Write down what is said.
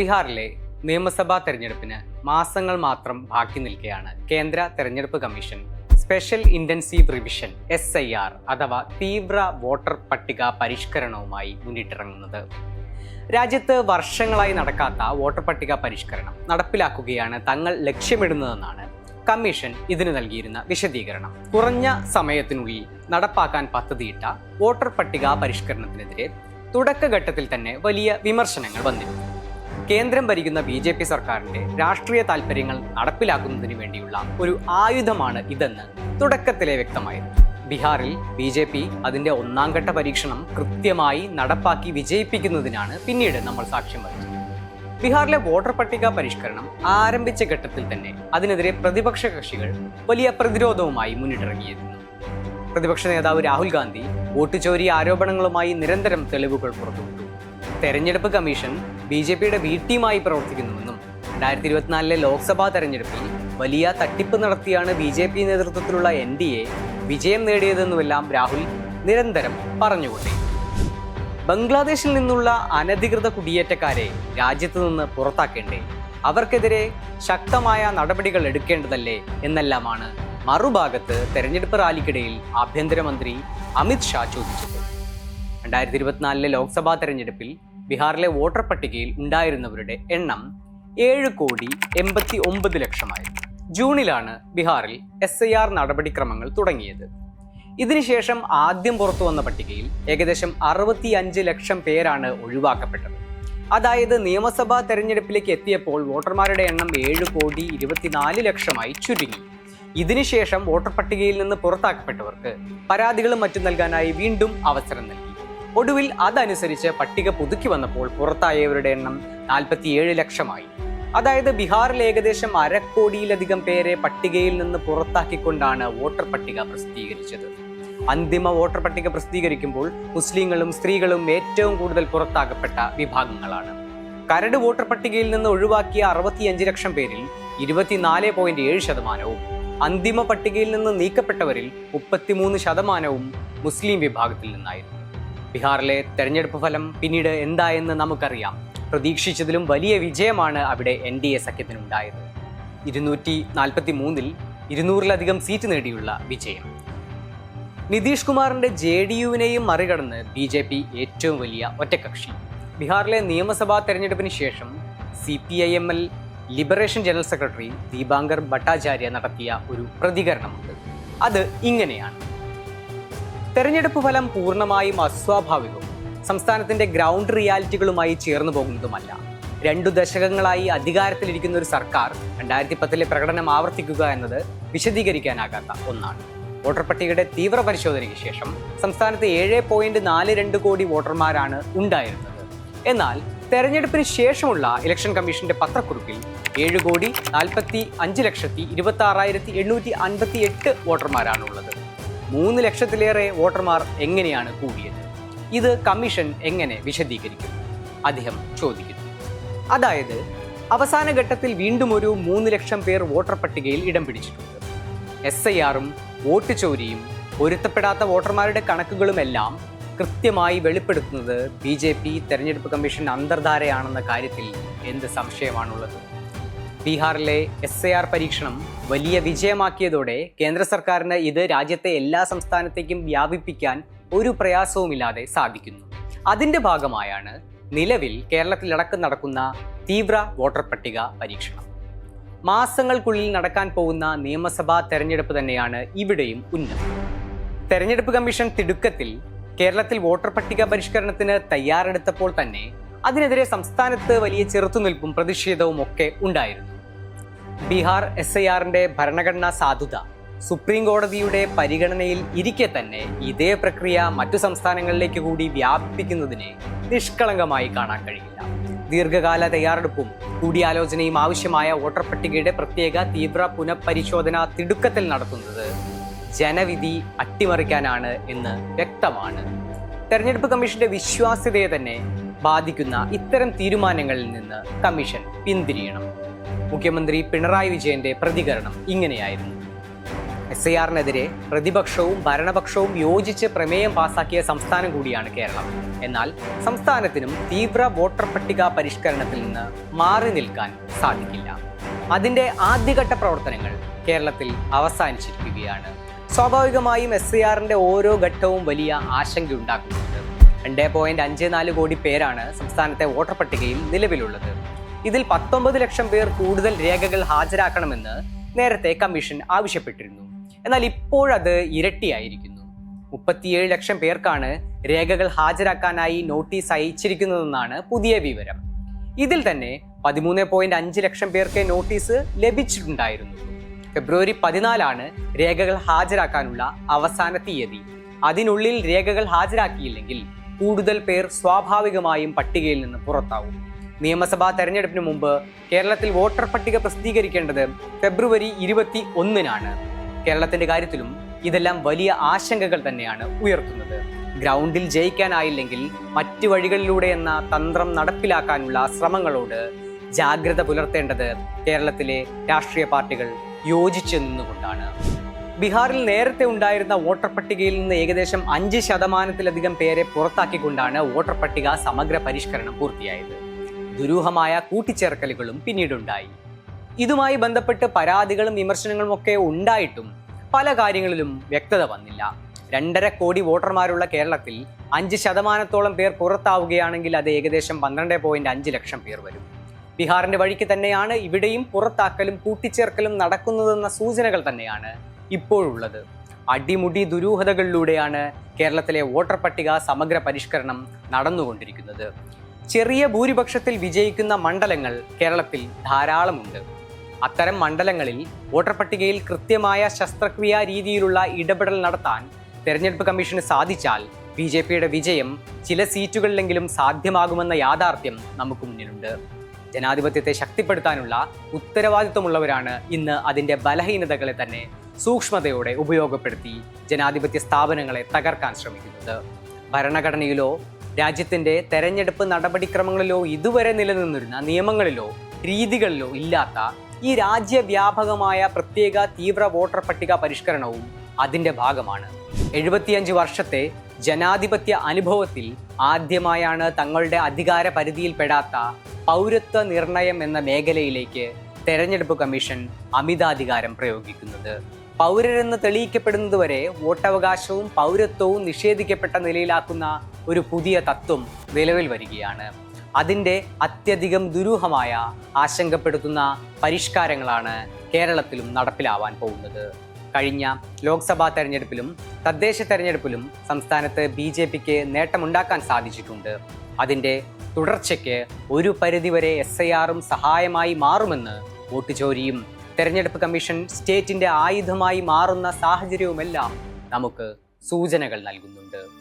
ബീഹാറിലെ നിയമസഭാ തെരഞ്ഞെടുപ്പിന് മാസങ്ങൾ മാത്രം ബാക്കി നിൽക്കെയാണ് കേന്ദ്ര തെരഞ്ഞെടുപ്പ് commission. Special intensive revision S I R അഥവാ തീവ്ര വോട്ടർ പട്ടിക പരിഷ്കരണവുമായി മുന്നിട്ടിറങ്ങുന്നത്. രാജ്യത്ത് വർഷങ്ങളായി നടക്കാത്ത വോട്ടർ പട്ടിക പരിഷ്കരണം നടപ്പിലാക്കുകയാണ് തങ്ങൾ ലക്ഷ്യമിടുന്നതെന്നാണ് കമ്മീഷൻ ഇതിന് നൽകിയിരുന്ന വിശദീകരണം. കുറഞ്ഞ സമയത്തിനുള്ളിൽ നടപ്പാക്കാൻ പദ്ധതിയിട്ട വോട്ടർ പട്ടിക പരിഷ്കരണത്തിനെതിരെ തുടക്കഘട്ടത്തിൽ തന്നെ വലിയ വിമർശനങ്ങൾ വന്നിരുന്നു. കേന്ദ്രം ഭരിക്കുന്ന ബി ജെ പി സർക്കാരിന്റെ രാഷ്ട്രീയ താൽപ്പര്യങ്ങൾ നടപ്പിലാക്കുന്നതിന് വേണ്ടിയുള്ള ഒരു ആയുധമാണ് ഇതെന്ന് തുടക്കത്തിലെ വ്യക്തമായിരുന്നു. ബീഹാറിൽ ബി ജെ പി അതിന്റെ ഒന്നാം ഘട്ട പരീക്ഷണം കൃത്യമായി നടപ്പാക്കി വിജയിപ്പിക്കുന്നതിനാണ് പിന്നീട് നമ്മൾ സാക്ഷ്യം വഹിച്ചത്. ബീഹാറിലെ വോട്ടർ പട്ടിക പരിഷ്കരണം ആരംഭിച്ച ഘട്ടത്തിൽ തന്നെ അതിനെതിരെ പ്രതിപക്ഷ കക്ഷികൾ വലിയ പ്രതിരോധവുമായി മുന്നിട്ടിറങ്ങിയിരുന്നു. പ്രതിപക്ഷ നേതാവ് രാഹുൽ ഗാന്ധി വോട്ട് ചോരി ആരോപണങ്ങളുമായി നിരന്തരം തെളിവുകൾ പുറത്തുവിട്ടു. തെരഞ്ഞെടുപ്പ് കമ്മീഷൻ ബി ജെ പിയുടെ ബി ടീമായി പ്രവർത്തിക്കുന്നുവെന്നും രണ്ടായിരത്തി ഇരുപത്തിനാലിലെ ലോക്സഭാ തെരഞ്ഞെടുപ്പിൽ വലിയ തട്ടിപ്പ് നടത്തിയാണ് ബി ജെ പി നേതൃത്വത്തിലുള്ള എൻ ഡി എ വിജയം നേടിയതെന്നുമെല്ലാം രാഹുൽ നിരന്തരം പറഞ്ഞുകൊണ്ടേ. ബംഗ്ലാദേശിൽ നിന്നുള്ള അനധികൃത കുടിയേറ്റക്കാരെ രാജ്യത്ത് നിന്ന് പുറത്താക്കേണ്ടേ? അവർക്കെതിരെ ശക്തമായ നടപടികൾ എടുക്കേണ്ടതല്ലേ എന്നെല്ലാമാണ് മറുഭാഗത്ത് തെരഞ്ഞെടുപ്പ് റാലിക്കിടയിൽ ആഭ്യന്തരമന്ത്രി അമിത് ഷാ ചോദിച്ചത്. രണ്ടായിരത്തി ഇരുപത്തിനാലിലെ ലോക്സഭാ തെരഞ്ഞെടുപ്പിൽ ബീഹാറിലെ വോട്ടർ പട്ടികയിൽ ഉണ്ടായിരുന്നവരുടെ എണ്ണം ഏഴ് കോടി എൺപത്തി ഒമ്പത് ലക്ഷമായിരുന്നു ജൂണിലാണ് ബീഹാറിൽ എസ് ഐ ആർ നടപടിക്രമങ്ങൾ തുടങ്ങിയത്. ഇതിനുശേഷം ആദ്യം പുറത്തു വന്ന പട്ടികയിൽ ഏകദേശം അറുപത്തി അഞ്ച് ലക്ഷം പേരാണ് ഒഴിവാക്കപ്പെട്ടത്. അതായത് നിയമസഭാ തെരഞ്ഞെടുപ്പിലേക്ക് എത്തിയപ്പോൾ വോട്ടർമാരുടെ എണ്ണം ഏഴ് കോടി ഇരുപത്തിനാല് ലക്ഷമായി ചുരുങ്ങി. ഇതിനുശേഷം വോട്ടർ പട്ടികയിൽ നിന്ന് പുറത്താക്കപ്പെട്ടവർക്ക് പരാതികളും മറ്റും നൽകാനായി വീണ്ടും അവസരം നൽകി. ഒടുവിൽ അതനുസരിച്ച് പട്ടിക പുതുക്കി വന്നപ്പോൾ പുറത്തായവരുടെ എണ്ണം നാൽപ്പത്തിയേഴ് ലക്ഷമായി. അതായത് ബീഹാറിൽ ഏകദേശം അരക്കോടിയിലധികം പേരെ പട്ടികയിൽ നിന്ന് പുറത്താക്കിക്കൊണ്ടാണ് വോട്ടർ പട്ടിക പ്രസിദ്ധീകരിച്ചത്. അന്തിമ വോട്ടർ പട്ടിക പ്രസിദ്ധീകരിക്കുമ്പോൾ മുസ്ലിങ്ങളും സ്ത്രീകളും ഏറ്റവും കൂടുതൽ പുറത്താക്കപ്പെട്ട വിഭാഗങ്ങളാണ്. കരട് വോട്ടർ പട്ടികയിൽ നിന്ന് ഒഴിവാക്കിയ അറുപത്തിയഞ്ച് ലക്ഷം പേരിൽ ഇരുപത്തിനാല് പോയിന്റ് ഏഴ് ശതമാനവും അന്തിമ പട്ടികയിൽ നിന്ന് നീക്കപ്പെട്ടവരിൽ മുപ്പത്തിമൂന്ന് ശതമാനവും മുസ്ലിം വിഭാഗത്തിൽ നിന്നായിരുന്നു. ബീഹാറിലെ തെരഞ്ഞെടുപ്പ് ഫലം പിന്നീട് എന്തായെന്ന് നമുക്കറിയാം. പ്രതീക്ഷിച്ചതിലും വലിയ വിജയമാണ് അവിടെ എൻ ഡി എ സഖ്യത്തിനുണ്ടായത്. ഇരുന്നൂറ്റി നാൽപ്പത്തി മൂന്നിൽ ഇരുന്നൂറിലധികം സീറ്റ് നേടിയുള്ള വിജയം. നിതീഷ് കുമാറിന്റെ ജെ ഡി യുവിനെയും മറികടന്ന് ബി ജെ പി ഏറ്റവും വലിയ ഒറ്റക്കക്ഷി. ബീഹാറിലെ നിയമസഭാ തെരഞ്ഞെടുപ്പിന് ശേഷം C P I M L liberation general secretary Dipankar Bhattacharya നടത്തിയ ഒരു പ്രതികരണമുണ്ട്. അത് ഇങ്ങനെയാണ്. തെരഞ്ഞെടുപ്പ് ഫലം പൂർണമായും അസ്വാഭാവികവും. സംസ്ഥാനത്തിന്റെ ഗ്രൗണ്ട് റിയാലിറ്റികളുമായി ചേർന്നു പോകുന്നതുമല്ല. രണ്ടു ദശകങ്ങളായി അധികാരത്തിലിരിക്കുന്ന ഒരു സർക്കാർ രണ്ടായിരത്തി പത്തിലെ പ്രകടനം ആവർത്തിക്കുക എന്നത് വിശദീകരിക്കാനാകാത്ത ഒന്നാണ്. വോട്ടർ പട്ടികയുടെ തീവ്ര പരിശോധനയ്ക്ക് ശേഷം സംസ്ഥാനത്ത് ഏഴ് പോയിന്റ് നാല് രണ്ട് കോടി വോട്ടർമാരാണ് ഉണ്ടായിരുന്നത്. എന്നാൽ തെരഞ്ഞെടുപ്പിന് ശേഷമുള്ള ഇലക്ഷൻ കമ്മീഷന്റെ പത്രക്കുറിപ്പിൽ ഏഴ് കോടി നാൽപ്പത്തി അഞ്ച് ലക്ഷത്തി ഇരുപത്തി ആറായിരത്തി എണ്ണൂറ്റി അൻപത്തി എട്ട് വോട്ടർമാരാണുള്ളത്. മൂന്ന് ലക്ഷത്തിലേറെ വോട്ടർമാർ എങ്ങനെയാണ് കൂടിയത്? ഇത് കമ്മീഷൻ എങ്ങനെ വിശദീകരിക്കും? അദ്ദേഹം ചോദിക്കുന്നു. അതായത് അവസാന ഘട്ടത്തിൽ വീണ്ടും ഒരു മൂന്ന് ലക്ഷം പേർ വോട്ടർ പട്ടികയിൽ ഇടം പിടിച്ചിട്ടുണ്ട്. എസ് ഐ ആറും വോട്ട് ചോരിയും പൊരുത്തപ്പെടാത്ത വോട്ടർമാരുടെ കണക്കുകളുമെല്ലാം കൃത്യമായി വെളിപ്പെടുത്തുന്നത് ബി ജെ പി തെരഞ്ഞെടുപ്പ് കമ്മീഷൻ അന്തർധാരയാണെന്ന കാര്യത്തിൽ എന്ത് സംശയമാണുള്ളത്? ബീഹാറിലെ എസ് എ ആർ പരീക്ഷണം വലിയ വിജയമാക്കിയതോടെ കേന്ദ്ര സർക്കാരിന് ഇത് രാജ്യത്തെ എല്ലാ സംസ്ഥാനത്തേക്കും വ്യാപിപ്പിക്കാൻ ഒരു പ്രയാസവുമില്ലാതെ സാധിക്കുന്നു. അതിന്റെ ഭാഗമായാണ് നിലവിൽ കേരളത്തിലടക്കം നടക്കുന്ന തീവ്ര വോട്ടർ പട്ടിക പരീക്ഷണം. മാസങ്ങൾക്കുള്ളിൽ നടക്കാൻ പോകുന്ന നിയമസഭാ തെരഞ്ഞെടുപ്പ് തന്നെയാണ് ഇവിടെയും ഉന്നതം. തെരഞ്ഞെടുപ്പ് കമ്മീഷൻ തിടുക്കത്തിൽ കേരളത്തിൽ വോട്ടർ പട്ടിക പരിഷ്കരണത്തിന് തയ്യാറെടുത്തപ്പോൾ തന്നെ അതിനെതിരെ സംസ്ഥാനത്ത് വലിയ ചെറുത്തുനിൽപ്പും പ്രതിഷേധവും ഒക്കെ ഉണ്ടായിരുന്നു. ബീഹാർ എസ് ഐ ആറിന്റെ ഭരണഘടനാ സാധുത സുപ്രീം കോടതിയുടെ പരിഗണനയിൽ ഇരിക്കെ തന്നെ ഇതേ പ്രക്രിയ മറ്റു സംസ്ഥാനങ്ങളിലേക്ക് കൂടി വ്യാപിപ്പിക്കുന്നതിനെ നിഷ്കളങ്കമായി കാണാൻ കഴിയില്ല. ദീർഘകാല തയ്യാറെടുപ്പും കൂടിയാലോചനയും ആവശ്യമായ വോട്ടർ പട്ടികയുടെ പ്രത്യേക തീവ്ര പുനഃപരിശോധന തിടുക്കത്തിൽ നടത്തുന്നത് ജനവിധി അട്ടിമറിക്കാനാണ് എന്ന് വ്യക്തമാണ്. തെരഞ്ഞെടുപ്പ് കമ്മീഷന്റെ വിശ്വാസ്യതയെ തന്നെ ബാധിക്കുന്ന ഇത്തരം തീരുമാനങ്ങളിൽ നിന്ന് കമ്മീഷൻ പിന്തിരിയണം. മുഖ്യമന്ത്രി പിണറായി വിജയന്റെ പ്രതികരണം ഇങ്ങനെയായിരുന്നു. എസ് ഐ ആറിനെതിരെ പ്രതിപക്ഷവും ഭരണപക്ഷവും യോജിച്ച് പ്രമേയം പാസാക്കിയ സംസ്ഥാനം കൂടിയാണ് കേരളം. എന്നാൽ സംസ്ഥാനത്തിനും തീവ്ര വോട്ടർ പട്ടിക പരിഷ്കരണത്തിൽ നിന്ന് മാറി നിൽക്കാൻ സാധിക്കില്ല. അതിന്റെ ആദ്യഘട്ട പ്രവർത്തനങ്ങൾ കേരളത്തിൽ അവസാനിച്ചിരിക്കുകയാണ്. സ്വാഭാവികമായും എസ് ഐ ആറിന്റെ ഓരോ ഘട്ടവും വലിയ ആശങ്ക ഉണ്ടാക്കുന്നുണ്ട് രണ്ട് പോയിന്റ് അഞ്ച് നാല് കോടി പേരാണ് സംസ്ഥാനത്തെ വോട്ടർ പട്ടികയിൽ നിലവിലുള്ളത്. ഇതിൽ പത്തൊമ്പത് ലക്ഷം പേർ കൂടുതൽ രേഖകൾ ഹാജരാക്കണമെന്ന് നേരത്തെ കമ്മീഷൻ ആവശ്യപ്പെട്ടിരുന്നു. എന്നാൽ ഇപ്പോഴത് ഇരട്ടിയായിരിക്കുന്നു. മുപ്പത്തിയേഴ് ലക്ഷം പേർക്കാണ് രേഖകൾ ഹാജരാക്കാനായി നോട്ടീസ് അയച്ചിരിക്കുന്നതെന്നാണ് പുതിയ വിവരം. ഇതിൽ തന്നെ പതിമൂന്ന് പോയിന്റ് അഞ്ച് ലക്ഷം പേർക്ക് നോട്ടീസ് ലഭിച്ചിട്ടുണ്ടായിരുന്നു. ഫെബ്രുവരി പതിനാലാണ് രേഖകൾ ഹാജരാക്കാനുള്ള അവസാന തീയതി. അതിനുള്ളിൽ രേഖകൾ ഹാജരാക്കിയില്ലെങ്കിൽ കൂടുതൽ പേർ സ്വാഭാവികമായും പട്ടികയിൽ നിന്ന് പുറത്താവും. നിയമസഭാ തെരഞ്ഞെടുപ്പിന് മുമ്പ് കേരളത്തിൽ വോട്ടർ പട്ടിക പ്രസിദ്ധീകരിക്കേണ്ടത് ഫെബ്രുവരി ഇരുപത്തി ഒന്നിനാണ് കേരളത്തിന്റെ കാര്യത്തിലും ഇതെല്ലാം വലിയ ആശങ്കകൾ തന്നെയാണ് ഉയർത്തുന്നത്. ഗ്രൗണ്ടിൽ ജയിക്കാനായില്ലെങ്കിൽ മറ്റു വഴികളിലൂടെ എന്ന തന്ത്രം നടപ്പിലാക്കാനുള്ള ശ്രമങ്ങളോട് ജാഗ്രത പുലർത്തേണ്ടത് കേരളത്തിലെ രാഷ്ട്രീയ പാർട്ടികൾ യോജിച്ചു നിന്നുകൊണ്ടാണ്. ബീഹാറിൽ നേരത്തെ ഉണ്ടായിരുന്ന വോട്ടർ പട്ടികയിൽ നിന്ന് ഏകദേശം അഞ്ച് ശതമാനത്തിലധികം പേരെ പുറത്താക്കിക്കൊണ്ടാണ് വോട്ടർ പട്ടിക സമഗ്ര പരിഷ്കരണം പൂർത്തിയായത്. ദുരൂഹമായ കൂട്ടിച്ചേർക്കലുകളും പിന്നീടുണ്ടായി. ഇതുമായി ബന്ധപ്പെട്ട് പരാതികളും വിമർശനങ്ങളും ഒക്കെ ഉണ്ടായിട്ടും പല കാര്യങ്ങളിലും വ്യക്തത വന്നില്ല. രണ്ടര കോടി വോട്ടർമാരുള്ള കേരളത്തിൽ അഞ്ച് ശതമാനത്തോളം പേർ പുറത്താവുകയാണെങ്കിൽ അത് ഏകദേശം പന്ത്രണ്ട് പോയിന്റ് അഞ്ച് ലക്ഷം പേർ വരും. ബീഹാറിന്റെ വഴിക്ക് തന്നെയാണ് ഇവിടെയും പുറത്താക്കലും കൂട്ടിച്ചേർക്കലും നടക്കുന്നതെന്ന സൂചനകൾ തന്നെയാണ് ഇപ്പോഴുള്ളത്. അടിമുടി ദുരൂഹതകളിലൂടെയാണ് കേരളത്തിലെ വോട്ടർ പട്ടിക സമഗ്ര പരിഷ്കരണം നടന്നുകൊണ്ടിരിക്കുന്നത്. ചെറിയ ഭൂരിപക്ഷത്തിൽ വിജയിക്കുന്ന മണ്ഡലങ്ങൾ കേരളത്തിൽ ധാരാളമുണ്ട്. അത്തരം മണ്ഡലങ്ങളിൽ വോട്ടർ പട്ടികയിൽ കൃത്യമായ ശസ്ത്രക്രിയാ രീതിയിലുള്ള ഇടപെടൽ നടത്താൻ തെരഞ്ഞെടുപ്പ് കമ്മീഷന് സാധിച്ചാൽ ബി ജെ പിയുടെ വിജയം ചില സീറ്റുകളിലെങ്കിലും സാധ്യമാകുമെന്ന യാഥാർത്ഥ്യം നമുക്ക് മുന്നിലുണ്ട്. ജനാധിപത്യത്തെ ശക്തിപ്പെടുത്താനുള്ള ഉത്തരവാദിത്വമുള്ളവരാണ് ഇന്ന് അതിന്റെ ബലഹീനതകളെ തന്നെ സൂക്ഷ്മതയോടെ ഉപയോഗപ്പെടുത്തി ജനാധിപത്യ സ്ഥാപനങ്ങളെ തകർക്കാൻ ശ്രമിക്കുന്നത് ഭരണഘടനയിലോ രാജ്യത്തിന്റെ തെരഞ്ഞെടുപ്പ് നടപടിക്രമങ്ങളിലോ ഇതുവരെ നിലനിന്നിരുന്ന നിയമങ്ങളിലോ രീതികളിലോ ഇല്ലാത്ത ഈ രാജ്യവ്യാപകമായ പ്രത്യേക തീവ്ര വോട്ടർ പട്ടിക പരിഷ്കരണവും അതിന്റെ ഭാഗമാണ്. എഴുപത്തിയഞ്ച് വർഷത്തെ ജനാധിപത്യ അനുഭവത്തിൽ ആദ്യമായാണ് തങ്ങളുടെ അധികാര പരിധിയിൽപ്പെടാത്ത പൗരത്വ നിർണയം എന്ന മേഖലയിലേക്ക് തെരഞ്ഞെടുപ്പ് കമ്മീഷൻ അമിതാധികാരം പ്രയോഗിക്കുന്നത്. പൗരരെന്ന് തെളിയിക്കപ്പെടുന്നതുവരെ വോട്ടവകാശവും പൗരത്വവും നിഷേധിക്കപ്പെട്ട നിലയിലാക്കുന്ന ഒരു പുതിയ തത്വം നിലവിൽ വരികയാണ്. അതിന്റെ അത്യധികം ദുരൂഹമായ ആശങ്കപ്പെടുത്തുന്ന പരിഷ്കാരങ്ങളാണ് കേരളത്തിലും നടപ്പിലാവാൻ പോകുന്നത്. കഴിഞ്ഞ ലോക്സഭാ തെരഞ്ഞെടുപ്പിലും തദ്ദേശ തെരഞ്ഞെടുപ്പിലും സംസ്ഥാനത്ത് ബി ജെ പിക്ക് നേട്ടമുണ്ടാക്കാൻ സാധിച്ചിട്ടുണ്ട്. അതിന്റെ തുടർച്ചയ്ക്ക് ഒരു പരിധിവരെ എസ് ഐ ആറും സഹായമായി മാറുമെന്ന് വോട്ട് ചോരിയും തെരഞ്ഞെടുപ്പ് കമ്മീഷൻ സ്റ്റേറ്റിന്റെ ആയുധമായി മാറുന്ന സാഹചര്യവുമെല്ലാം നമുക്ക് സൂചനകൾ നൽകുന്നുണ്ട്.